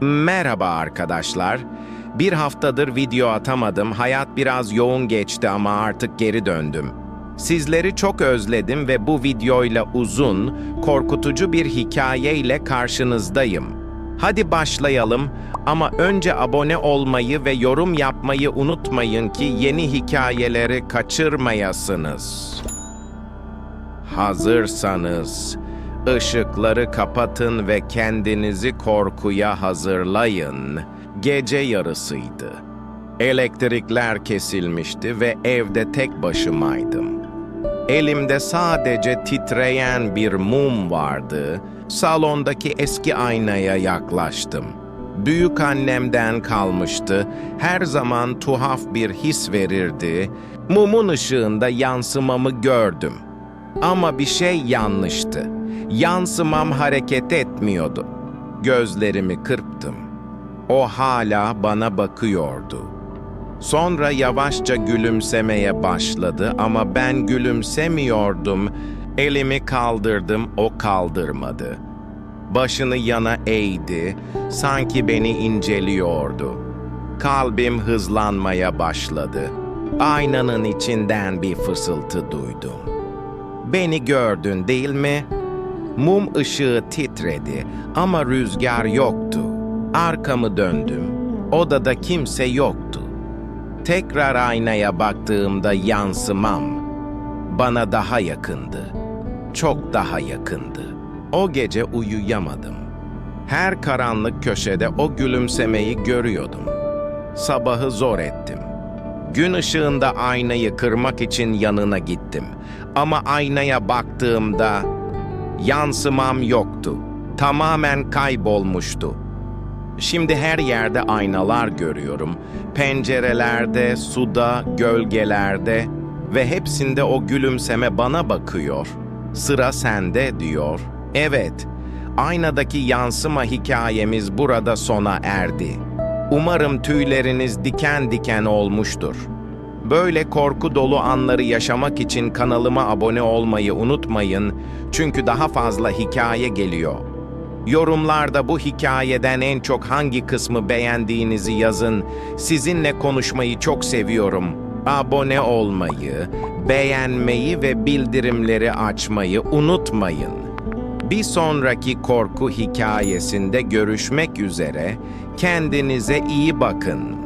Merhaba arkadaşlar. Bir haftadır video atamadım. Hayat biraz yoğun geçti ama artık geri döndüm. Sizleri çok özledim ve bu videoyla uzun, korkutucu bir hikayeyle karşınızdayım. Hadi başlayalım ama önce abone olmayı ve yorum yapmayı unutmayın ki yeni hikayeleri kaçırmayasınız. Hazırsanız ışıkları kapatın ve kendinizi korkuya hazırlayın. Gece yarısıydı. Elektrikler kesilmişti ve evde tek başımaydım. Elimde sadece titreyen bir mum vardı. Salondaki eski aynaya yaklaştım. Büyük annemden kalmıştı. Her zaman tuhaf bir his verirdi. Mumun ışığında yansımamı gördüm. Ama bir şey yanlıştı. Yansımam hareket etmiyordu. Gözlerimi kırptım. O hala bana bakıyordu. Sonra yavaşça gülümsemeye başladı ama ben gülümsemiyordum. Elimi kaldırdım, o kaldırmadı. Başını yana eğdi, sanki beni inceliyordu. Kalbim hızlanmaya başladı. Aynanın içinden bir fısıltı duydum. Beni gördün değil mi? Mum ışığı titredi ama rüzgar yoktu. Arkamı döndüm. Odada kimse yoktu. Tekrar aynaya baktığımda yansımam bana daha yakındı. Çok daha yakındı. O gece uyuyamadım. Her karanlık köşede o gülümsemeyi görüyordum. Sabahı zor ettim. Gün ışığında aynayı kırmak için yanına gittim. Ama aynaya baktığımda yansımam yoktu. Tamamen kaybolmuştu. Şimdi her yerde aynalar görüyorum. Pencerelerde, suda, gölgelerde ve hepsinde o gülümseme bana bakıyor. Sıra sende diyor. Evet, aynadaki yansıma hikayemiz burada sona erdi. Umarım tüyleriniz diken diken olmuştur. Böyle korku dolu anları yaşamak için kanalıma abone olmayı unutmayın çünkü daha fazla hikaye geliyor. Yorumlarda bu hikayeden en çok hangi kısmı beğendiğinizi yazın. Sizinle konuşmayı çok seviyorum. Abone olmayı, beğenmeyi ve bildirimleri açmayı unutmayın. Bir sonraki korku hikayesinde görüşmek üzere. Kendinize iyi bakın.